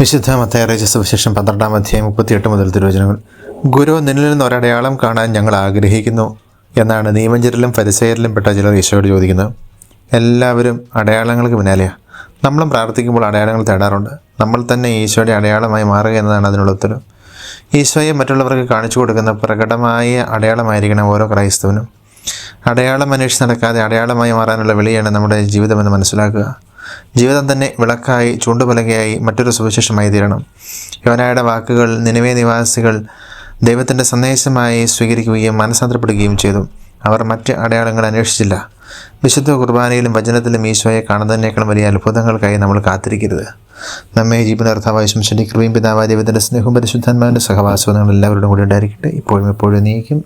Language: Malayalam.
വിശുദ്ധ മത്തയറേജ സുവിശേഷം പന്ത്രണ്ടാം അധ്യായം മുപ്പത്തിയെട്ട് മുതൽ തിരുവചനങ്ങൾ. ഗുരു നിന്നിൽ നിന്ന് ഒരടയാളം കാണാൻ ഞങ്ങൾ ആഗ്രഹിക്കുന്നു എന്നാണ് നിയമഞ്ചരിലും പരിസയരിലും പെട്ട ചിലർ ഈശോയോട് ചോദിക്കുന്നത്. എല്ലാവരും അടയാളങ്ങൾക്ക് പിന്നാലെയാണ് നമ്മളും പ്രാർത്ഥിക്കുമ്പോൾ അടയാളങ്ങൾ തേടാറുണ്ട്. നമ്മൾ തന്നെ ഈശോയുടെ അടയാളമായി മാറുക എന്നതാണ് അതിനുള്ള ഉത്തരം. ഈശോയെ മറ്റുള്ളവർക്ക് കാണിച്ചു കൊടുക്കുന്ന പ്രകടമായ അടയാളമായിരിക്കണം ഓരോ ക്രൈസ്തവനും. അടയാളം അന്വേഷിച്ച് നടക്കാതെ അടയാളമായി മാറാനുള്ള വിളിയാണ് നമ്മുടെ ജീവിതമെന്ന് മനസ്സിലാക്കുക. ജീവിതം തന്നെ വിളക്കായി ചൂണ്ടുപലകയായി മറ്റൊരു സുവിശേഷമായി തീരണം. യോനായുടെ വാക്കുകൾ നിലവേ നിവാസികൾ ദൈവത്തിന്റെ സന്ദേശമായി സ്വീകരിക്കുകയും മനസ്സാന്തരപ്പെടുകയും ചെയ്തു. അവർ മറ്റ് അടയാളങ്ങൾ അന്വേഷിച്ചില്ല. വിശുദ്ധ കുർബാനയിലും വചനത്തിലും ഈശോയെ കാണുന്നതിനേക്കാൾ വലിയ അത്ഭുതങ്ങൾക്കായി നമ്മൾ കാത്തിരിക്കരുത്. നമ്മെ ജീവനർത്ഥമായി ശംശന്റെ കൃപയും പിതാവായ ദൈവത്തിന്റെ സ്നേഹവും പരിശുദ്ധാത്മാവിന്റെ സഹവാസവും നിങ്ങൾ എല്ലാവരോടും കൂടി ഉണ്ടായിരിക്കട്ടെ. ഇപ്പോഴും എപ്പോഴും നീക്കും